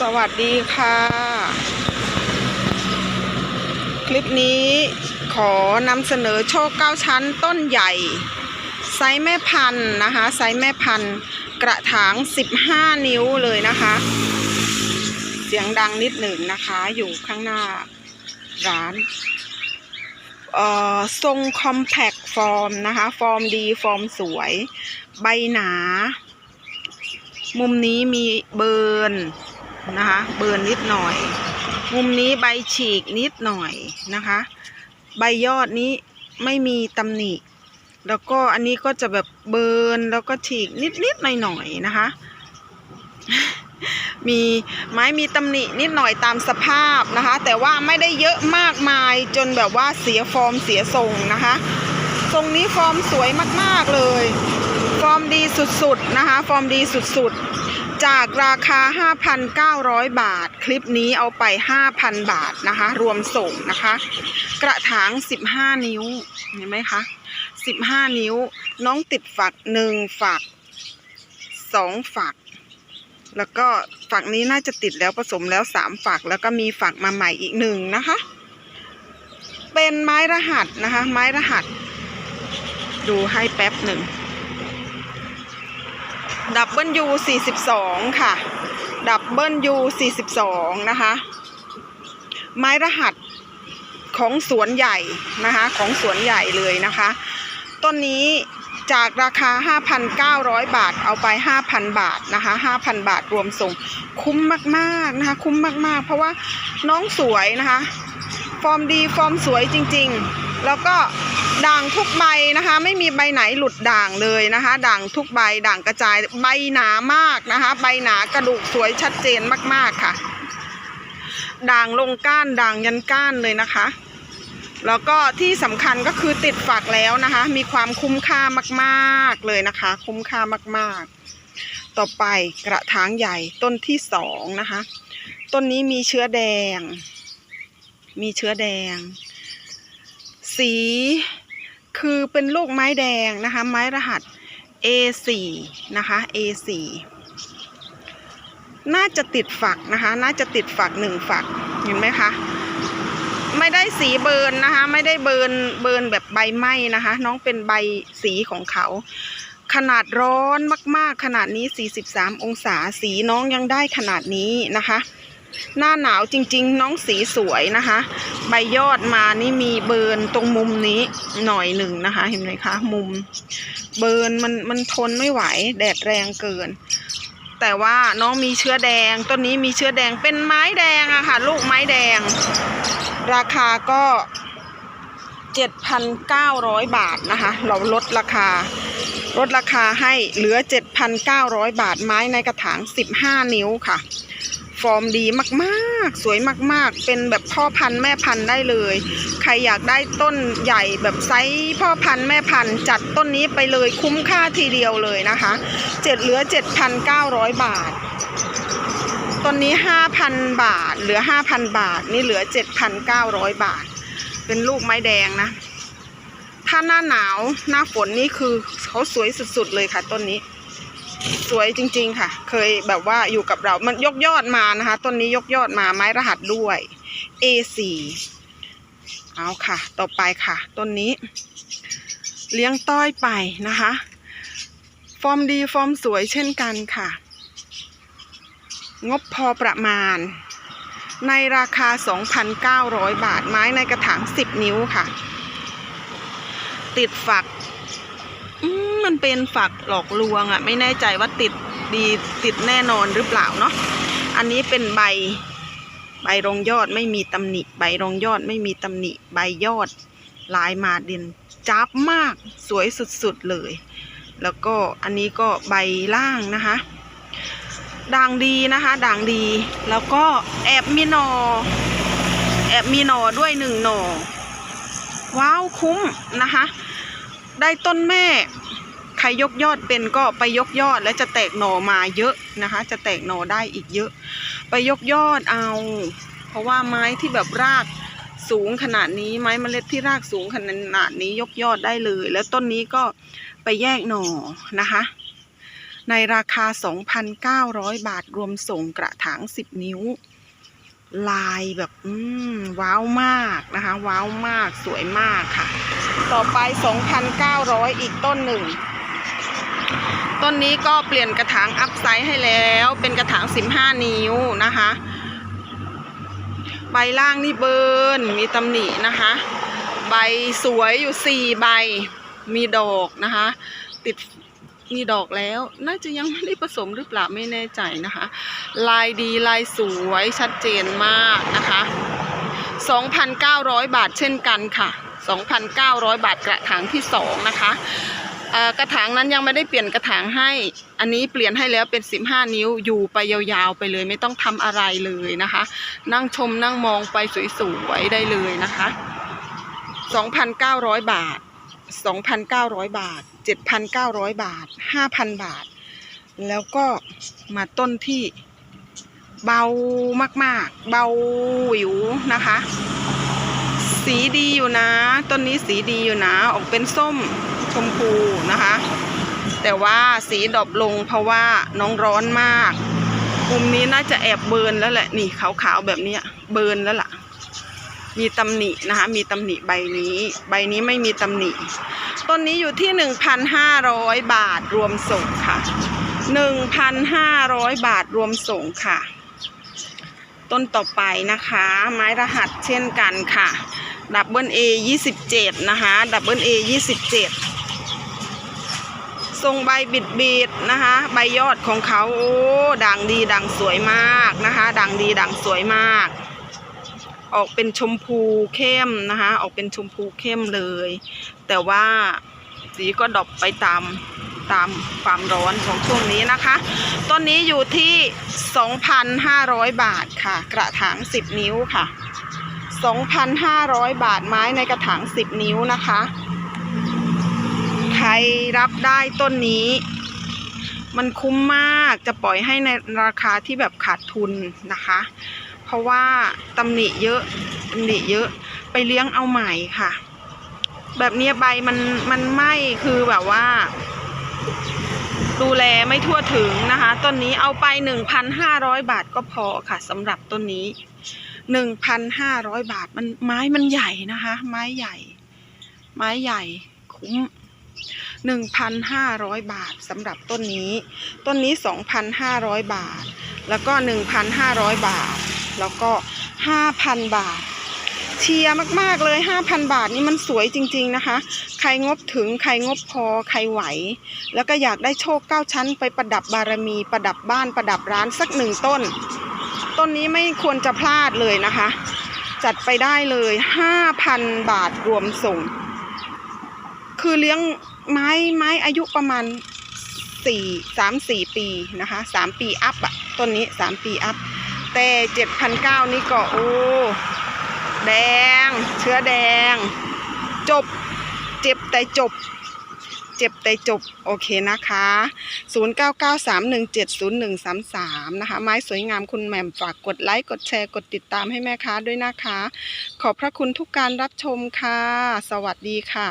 สวัสดีค่ะ คลิปนี้ขอนำเสนอโชคเก้าชั้นต้นใหญ่ ไซส์แม่พันธุ์นะคะ ไซส์แม่พันธุ์กระถาง 15 นิ้วเลยนะคะ เสียงดังนิดหนึ่งนะคะ อยู่ข้างหน้าร้านเออทรงคอมแพคฟอร์มนะคะ ฟอร์มดี ฟอร์มสวย ใบหนา มุมนี้มีเบิร์น นะคะ เบิร์นนิดหน่อย มุมนี้ใบฉีกนิดหน่อยนะคะ ใบยอดนี้ไม่มีตำหนิ แล้วก็อันนี้ก็จะแบบเบิร์นแล้วก็ฉีกนิดนิดหน่อยหน่อยๆนะคะ มีไม้มีตำหนินิดหน่อยตามสภาพนะคะ แต่ว่าไม่ได้เยอะมากมายจนแบบว่าเสียฟอร์มเสียทรงนะคะ ทรงนี้ฟอร์มสวยมากๆเลย ฟอร์มดีสุดๆนะคะ ฟอร์มดีสุดๆ จากราคา 5,900 บาท คลิปนี้เอาไป 5,000 บาทนะคะ รวมส่งนะคะ กระถาง 15 นิ้ว เห็นไหมคะ 15 นิ้ว น้องติดฝัก 1 ฝัก 2 ฝัก แล้วก็ฝักนี้น่าจะติดแล้วผสมแล้ว 3 ฝัก แล้วก็มีฝักมาใหม่อีกหนึ่งนะคะ เป็นไม้รหัสนะคะ ไม้รหัส ดูให้แป๊บหนึ่ง ดับเบิลยู42ค่ะ ดับเบิลยู42นะคะ ไม้รหัสของสวนใหญ่นะคะ ของสวนใหญ่เลยนะคะ ต้นนี้จากราคา 5,900 บาท เอาไป 5,000 บาทนะคะ 5,000 บาทรวมส่ง คุ้มมากๆนะคะ คุ้มมากๆ เพราะว่าน้องสวยนะคะ ฟอร์มดี ฟอร์มสวยจริงๆ แล้วก็ ด่างทุกใบนะคะ ไม่มีใบไหนหลุดด่างเลยนะคะ ด่างทุกใบด่างกระจายใบหนามากนะคะ ใบหนากระดูกสวยชัดเจนมากๆค่ะ ด่างลงก้านด่างยันก้านเลยนะคะ แล้วก็ที่สำคัญก็คือติดฝักแล้วนะคะ มีความคุ้มค่ามากๆเลยนะคะ คุ้มค่ามากๆ ต่อไปกระถางใหญ่ต้นที่สองนะคะ ต้นนี้มีเชื้อแดง มีเชื้อแดงสี คือเป็นลูกไม้แดงนะคะ ไม้รหัส A4 นะคะ A4 น่าจะติดฝักนะคะ น่าจะติดฝักหนึ่งฝัก เห็นไหมคะ ไม่ได้สีเบิร์นนะคะ ไม่ได้เบิร์นเบิร์นแบบใบไหม้นะคะ น้องเป็นใบสีของเขา ขนาดร้อนมากๆ ขนาดนี้ 43 องศา สีน้องยังได้ขนาดนี้นะคะ หน้าหนาวจริง ๆ น้องสีสวยนะคะ ใบยอดมานี่มีเบิร์นตรงมุมนี้หน่อยหนึ่งนะคะ เห็นไหมคะ มุม เบิร์นมันมันทนไม่ไหว แดดแรงเกิน แต่ว่าน้องมีเชื้อแดงต้นนี้มีเชื้อแดงเป็นไม้แดงอะค่ะ ลูกไม้แดง ราคาก็7,900 บาทนะคะ เราลดราคา ลดราคาให้เหลือ 7,900 บาทไม้ในกระถาง 15 นิ้วค่ะ ฟอร์มดีมากๆ สวยมากๆ เป็นแบบพ่อพันธุ์แม่พันธุ์ได้เลย ใครอยากได้ต้นใหญ่แบบไซส์พ่อพันธุ์แม่พันธุ์จัดต้นนี้ไปเลยคุ้มค่าทีเดียวเลยนะคะเจ็ดเหลือ 7,900 บาท ต้นนี้ 5,000 บาท เหลือ 5,000 บาท นี่เหลือ 7,900 บาท เป็นลูกไม้แดงนะ ถ้าหน้าหนาวหน้าฝนนี่คือเขาสวยสุดๆเลยค่ะต้นนี้ สวยจริง ๆ ค่ะ เคยแบบว่าอยู่กับเรา มันยกยอดมานะคะ ต้นนี้ยกยอดมาไม้รหัสด้วย A4 เอาค่ะ ต่อไปค่ะ ต้นนี้ เลี้ยงต้อยไปนะคะ ฟอร์มดีฟอร์มสวยเช่นกันค่ะ งบพอประมาณ ในราคา 2,900 บาทไม้ในกระถาง 10 นิ้วค่ะ ติดฝัก มันเป็นฝักหลอกลวงอะ่ะ ไม่แน่ใจว่าติดดีติดแน่นอนหรือเปล่าเนาะอันนี้เป็นใบใบรองยอดไม่มีตำหนิ ใบรองยอดไม่มีตำหนิ ใบยอด ลายมาเด่นจับมากสวยสุดๆเลย แล้วก็อันนี้ก็ใบล่างนะคะด่างดีนะคะด่างดี แล้วก็แอบมีหนอ แอบมีหนอด้วยหนึ่งหนอว้าวคุ้มนะคะ ได้ต้นแม่ ใครยกยอดเป็นก็ไปยกยอดแล้วจะแตกหน่อมาเยอะนะคะ จะแตกหน่อได้อีกเยอะ ไปยกยอดเอา เพราะว่าไม้ที่แบบรากสูงขนาดนี้ไม้เมล็ดที่รากสูงขนาดนี้ยกยอดได้เลย แล้วต้นนี้ก็ไปแยกหน่อนะคะ ในราคา 2,900 บาทรวมส่งกระถาง 10 นิ้ว ลายแบบอืมว้าวมากนะคะ ว้าวมากสวยมากค่ะ ต่อไป 2,900 อีกต้นหนึ่ง ต้นนี้ก็เปลี่ยนกระถางอัพไซส์ให้แล้ว เป็นกระถาง 15 นิ้วนะคะ ใบล่างนี่เบิร์นมีตำหนินะคะ ใบสวยอยู่ 4 ใบมีดอกนะคะ ติด มีดอกแล้ว น่าจะยังไม่ได้ผสมหรือเปล่าไม่แน่ใจนะคะ ลายดีลายสวยชัดเจนมากนะคะ 2,900 บาทเช่นกันค่ะ 2,900 บาทกระถางที่ 2 นะคะกระถางนั้นยังไม่ได้เปลี่ยนกระถางให้ อันนี้เปลี่ยนให้แล้วเป็น 15 นิ้วอยู่ไปยาวๆไปเลย ไม่ต้องทำอะไรเลยนะคะ นั่งชมนั่งมองไปสวยๆได้เลยนะคะ 2,900 บาท 2,900 บาท 7,900 บาท 5,000 บาท แล้วก็มาต้นที่เบามากๆ เบาหวิวนะคะ สีดีอยู่นะ ต้นนี้สีดีอยู่นะ ออกเป็นส้มชมพูนะคะ แต่ว่าสีดอปลงเพราะว่าน้องร้อนมากมุมนี้น่าจะแอบเบิร์นแล้วแหละ นี่ขาวๆแบบนี้เบิร์นแล้วล่ะ มีตำหนินะคะ มีตำหนิใบนี้ ใบนี้ไม่มีตำหนิ ต้นนี้อยู่ที่ 1,500 บาทรวมส่งค่ะ 1,500 บาทรวมส่งค่ะ ต้นต่อไปนะคะ ไม้รหัสเช่นกันค่ะ ดับเบิลเอ27นะคะ ดับเบิลเอ27ทรงใบบิดบิดๆนะคะ ใบยอดของเขาโอ้ด่างดีด่างสวยมากนะคะ ด่างดีด่างสวยมาก ออกเป็นชมพูเข้มนะคะ ออกเป็นชมพูเข้มเลย แต่ว่าสีก็ดรอปไปตามตามความร้อนของช่วงนี้นะคะ ต้นนี้อยู่ที่ 2,500 บาทค่ะ กระถาง 10 นิ้วค่ะ 2,500 บาทไม้ในกระถาง 10 นิ้วนะคะ ใครรับได้ต้นนี้ มันคุ้มมากจะปล่อยให้ในราคาที่แบบขาดทุนนะคะ เพราะว่าตำหนิเยอะตำหนิเยอะ ไปเลี้ยงเอาใหม่ค่ะ แบบนี้ใบมันมันไหม้คือแบบว่า ดูแลไม่ทั่วถึงนะคะ ต้นนี้เอาไป 1,500 บาทก็พอค่ะสำหรับต้นนี้ 1,500 บาทมันไม้มันใหญ่นะคะ ไม้ใหญ่ ไม้ใหญ่คุ้ม1,500 บาทสำหรับต้นนี้ ต้นนี้ 2,500 บาท แล้วก็ 1,500 บาท แล้วก็ 5,000 บาท เชียร์มากๆเลย 5,000 บาทนี่มันสวยจริง ๆนะคะ ใครงบถึงใครงบพอใครไหว แล้วก็อยากได้โชคเก้าชั้น ไปประดับบารมี ประดับบ้านประดับร้านสักหนึ่งต้น ต้นนี้ไม่ควรจะพลาดเลยนะคะ จัดไปได้เลย 5,000 บาทรวมส่ง คือเลี้ยงไม้ไม้อายุประมาณสี่สามสี่ปีนะคะสามปีอัพอะต้นนี้สามปีอัพ แต่เจ็ดพันเก้านี่ก็โอ้แดง เชื้อแดง จบ เจ็บแต่จบ เจ็บแต่จบ โอเคนะคะ 0993170133 นะคะ ไม้สวยงามคุณแหม่มฝากกดไลค์ กดแชร์ กดติดตามให้แม่ค้าด้วยนะคะ ขอบพระคุณทุกการรับชมค่ะ สวัสดีค่ะ